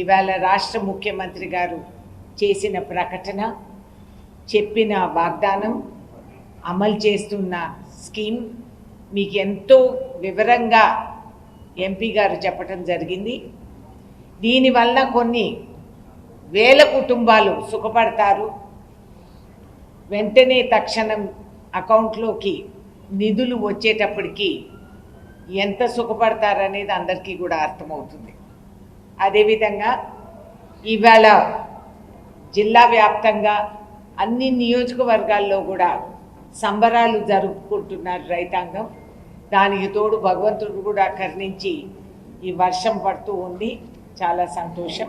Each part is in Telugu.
ఇవాళ రాష్ట్ర ముఖ్యమంత్రి గారు చేసిన ప్రకటన చెప్పిన వాగ్దానం అమలు చేస్తున్న స్కీమ్ మీకు ఎంతో వివరంగా ఎంపీ గారు చెప్పటం జరిగింది. దీనివల్ల కొన్ని వేల కుటుంబాలు సుఖపడతారు. వెంటనే తక్షణం అకౌంట్లోకి నిధులు వచ్చేటప్పటికి ఎంత సుఖపడతారనేది అందరికీ కూడా అర్థమవుతుంది. అదేవిధంగా ఇవాళ జిల్లా వ్యాప్తంగా అన్ని నియోజకవర్గాల్లో కూడా సంబరాలు జరుపుకుంటున్నారు రైతాంగం. దానికి తోడు భగవంతుడు కూడా కరుణించి ఈ వర్షం పడుతూ ఉంది. చాలా సంతోషం.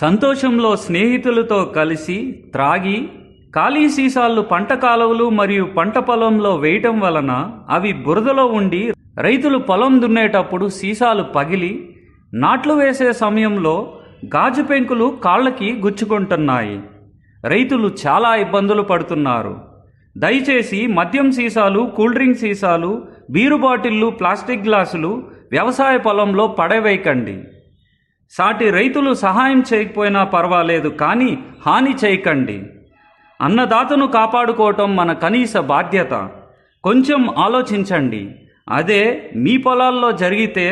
సంతోషంలో స్నేహితులతో కలిసి త్రాగి ఖాళీ సీసాలు పంట కాలువలు మరియు పంట పొలంలో వేయటం వలన అవి బురదలో ఉండి రైతులు పొలం దున్నేటప్పుడు సీసాలు పగిలి నాట్లు వేసే సమయంలో గాజు పెంకులు కాళ్ళకి గుచ్చుకుంటున్నాయి. రైతులు చాలా ఇబ్బందులు పడుతున్నారు. దయచేసి మద్యం సీసాలు కూల్ డ్రింక్ సీసాలు బీరు బాటిళ్ళు ప్లాస్టిక్ గ్లాసులు వ్యవసాయ పొలంలో పడవేయకండి. సాటి రైతులు సహాయం చేయకపోయినా పర్వాలేదు కానీ హాని చేయకండి. అన్నదాతను కాపాడుకోవటం మన కనీస బాధ్యత. కొంచెం ఆలోచించండి. అదే మీ పొలాల్లో జరిగితే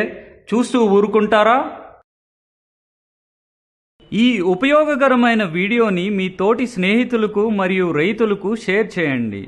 చూస్తూ ఊరుకుంటారా? ఈ ఉపయోగకరమైన వీడియోని మీ తోటి స్నేహితులకు మరియు రైతులకు షేర్ చేయండి.